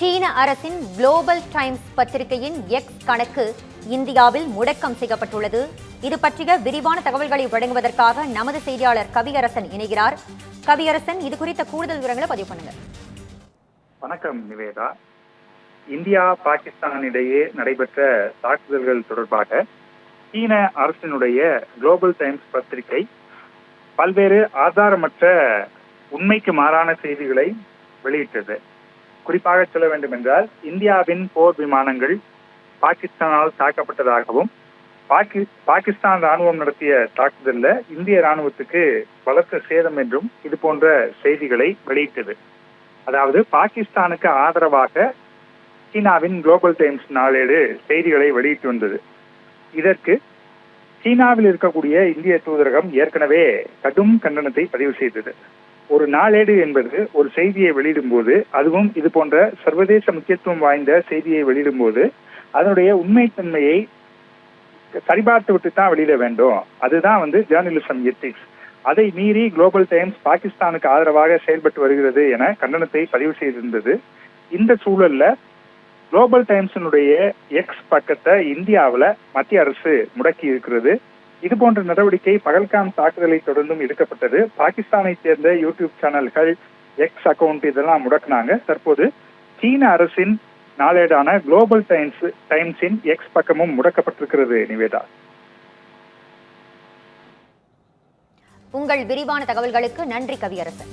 சீன அரசின் global times பத்திரிகையின் எக்ஸ் கணக்கு இந்தியாவில் முடக்கம் செய்யப்பட்டுள்ளது. இது பற்றிய விரிவான தகவல்களை வழங்குவதற்காக நமது செய்தியாளர் கவியரசன் இணைகிறார். கவியரசன் இது குறித்த கூடுதல் விவரங்களை பதிவு பண்ணுங்க வணக்கம் நிவேதா. இந்தியா பாகிஸ்தான் இடையே நடைபெற்ற தாக்குதல்கள் தொடர்பாக சீன அரசினுடைய குளோபல் டைம்ஸ் பத்திரிகை பல்வேறு ஆதாரமற்ற உண்மைக்கு மாறான செய்திகளை வெளியிட்டது. குறிப்பாக சொல்ல வேண்டும் என்றால் இந்தியாவின் போர் விமானங்கள் பாகிஸ்தானால் தாக்கப்பட்டதாகவும் பாகி பாகிஸ்தான் ராணுவம் நடத்திய தாக்குதலில் இந்திய ராணுவத்துக்கு பலத்த சேதம் என்றும் இது போன்ற செய்திகளை வெளியிட்டது. அதாவது பாகிஸ்தானுக்கு ஆதரவாக சீனாவின் குளோபல் டைம்ஸ் நாளேடு செய்திகளை வெளியிட்டு வந்தது. இதற்கு சீனாவில் இருக்கக்கூடிய இந்திய தூதரகம் ஏற்கனவே கடும் கண்டனத்தை பதிவு செய்தது. ஒரு நாளேடு என்பது ஒரு செய்தியை வெளியிடும்போது அதுவும் இது போன்ற சர்வதேச முக்கியத்துவம் வாய்ந்த செய்தியை வெளியிடும்போது அதனுடைய உண்மைத்தன்மையை சரிபார்த்து விட்டு தான் வெளியிட வேண்டும். அதுதான் வந்து ஜேர்னலிசம் எத்திக்ஸ் அதை மீறி குளோபல் டைம்ஸ் பாகிஸ்தானுக்கு ஆதரவாக செயல்பட்டு வருகிறது என கண்டனத்தை பதிவு செய்திருந்தது. இந்த சூழல்ல குளோபல் டைம்ஸினுடைய எக்ஸ் பக்கத்தை இந்தியாவில் மத்திய அரசு முடக்கி இருக்கிறது. இது போன்ற நடவடிக்கை பகல்காம் தாக்குதலை தொடர்ந்தும் எடுக்கப்பட்டது. பாகிஸ்தானை சேர்ந்த யூடியூப் சேனல்கள் எக்ஸ் அக்கவுண்ட் இதெல்லாம் முடக்கினாங்க. தற்போது சீன அரசின் நாளேடான குளோபல் டைம்ஸ் டைம்ஸின் எக்ஸ் பக்கமும் முடக்கப்பட்டிருக்கிறது நிவேதா. உங்கள் விரிவான தகவல்களுக்கு நன்றி கவியரசன்.